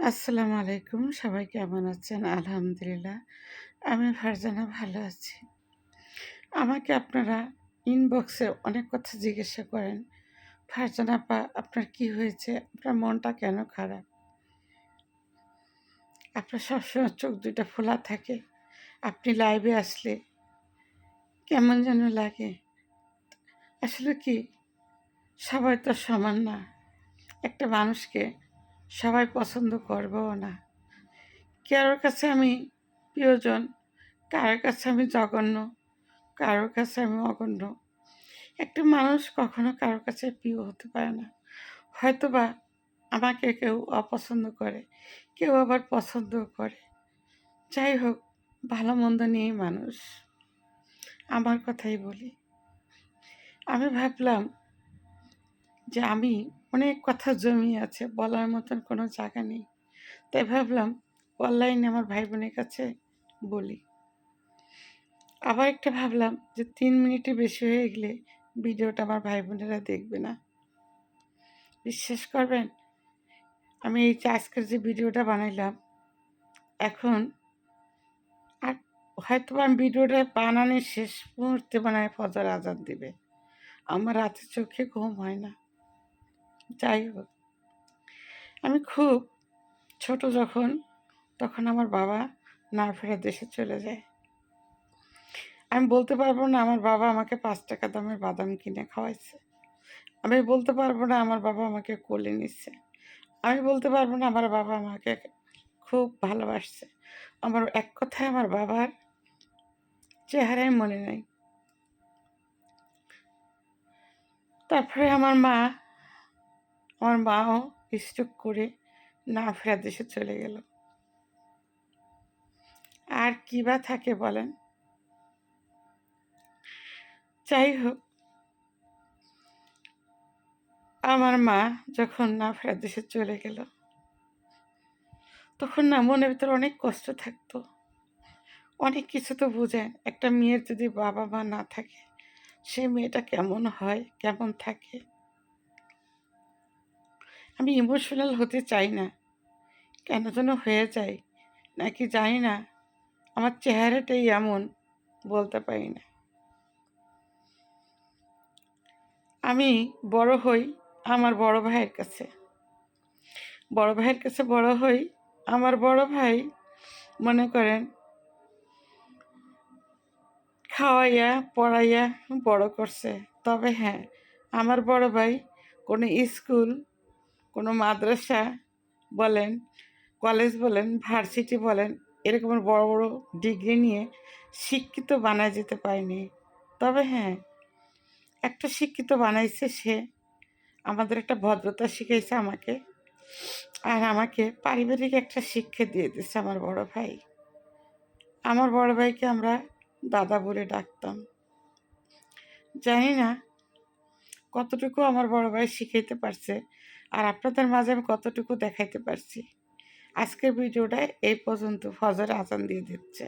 আসসালামু আলাইকুম। সবাই কেমন আছেন? আলহামদুলিল্লাহ। আমি ফারজানা ভালো আছি। আমাকে আপনারা ইনবক্সে অনেক কথা জিজ্ঞাসা করেন। ফারজানা পা আপনার কি হয়েছে? আপনার মনটা কেন খারাপ? আপনার সবসময় চোখ দুইটা ফোলা থাকে। আপনি লাইভে আসলে কেমন যেন লাগে। আসলে কি? সবাই তো সমান না। একটা মানুষকে সবাই পছন্দ করবেও না। কারোর কাছে আমি প্রিয়জন, কারোর কাছে আমি জঘন্য, কারোর কাছে আমি অগণ্য। একটা মানুষ কখনো কারোর কাছে প্রিয় হতে পারে না। হয়তোবা আমাকে কেউ অপছন্দ করে, কেউ আবার পছন্দ করে। যাই হোক, ভালো মন্দ নিয়েই মানুষ। আমার কথাই বলি। আমি ভাবলাম যে আমি অনেক কথা জমি আছে, বলার মতন কোনো জায়গা নেই। তাই ভাবলাম অনলাইনে আমার ভাই বোনের কাছে বলি। আবার একটা ভাবলাম যে তিন মিনিটে বেশি হয়ে গেলে ভিডিওটা আমার ভাই বোনেরা দেখবে না। বিশ্বাস করবেন? আমি এই আজকের যে ভিডিওটা বানাইলাম, এখন আর হয়তো আমি ভিডিওটা বানানোর শেষ মুহূর্তে বানায় ফজর আজাদ দিবে। আমার রাতে চোখে ঘুম হয় না। যাই হোক। আমি খুব ছোট যখন, তখন আমার বাবা না ফেরা দেশে চলে যায়। আমি বলতে পারব না আমার বাবা আমাকে পাঁচ টাকা দামের বাদাম কিনে খাওয়াইছে। আমি বলতে পারব না আমার বাবা আমাকে কোলে নিচ্ছে। আমি বলতে পারব না আমার বাবা আমাকে খুব ভালোবাসছে। আমার এক কথায় আমার বাবার চেহারাই মনে নেই। তারপরে আমার মা আমার মাও স্ট্রোক করে না ফেরার দেশে চলে গেল। আর কী বা থাকে বলেন? যাই হোক, আমার মা যখন না ফেরার দেশে চলে গেল, তখন না মনের ভিতরে অনেক কষ্ট থাকতো। অনেক কিছু তো বোঝেন একটা মেয়ের যদি বাবা মা না থাকে সে মেয়েটা কেমন হয়, কেমন থাকে? আমি ইমোশনাল হতে চাই না। কেন যেন হয়ে যায়, নাকি জানি না। আমার চেহারাটাই এমন, বলতে পারি না। আমি বড় হই আমার বড় ভাইয়ের কাছে। বড় ভাইয়ের কাছে বড় হই আমার বড় ভাই, মনে করেন, খাওয়াইয়া, পড়াইয়া বড় করছে। তবে হ্যাঁ আমার বড় ভাই কোনো স্কুল কোনো মাদ্রাসা বলেন কলেজ বলেন ভার্সিটি বলেন, এরকম বড় বড় ডিগ্রি নিয়ে শিক্ষিত বানায় যেতে পারেনি। তবে হ্যাঁ একটা শিক্ষিত বানাইছে সে। আমাদের একটা ভদ্রতা শিখাইছে আমাকে। আর আমাকে পারিবারিক একটা শিক্ষা দিয়ে দিচ্ছে আমার বড় ভাই। আমার বড় ভাইকে আমরা দাদা বলে ডাকতাম। জানি না কতটুকু আমার বড় ভাই শিখাইতে পারছে। আর আপনাদের মাঝে আমি কতটুকু দেখাইতে পারছি? আজকের ভিডিওটা এই পর্যন্ত। ফজর আজান দিয়ে দিচ্ছে।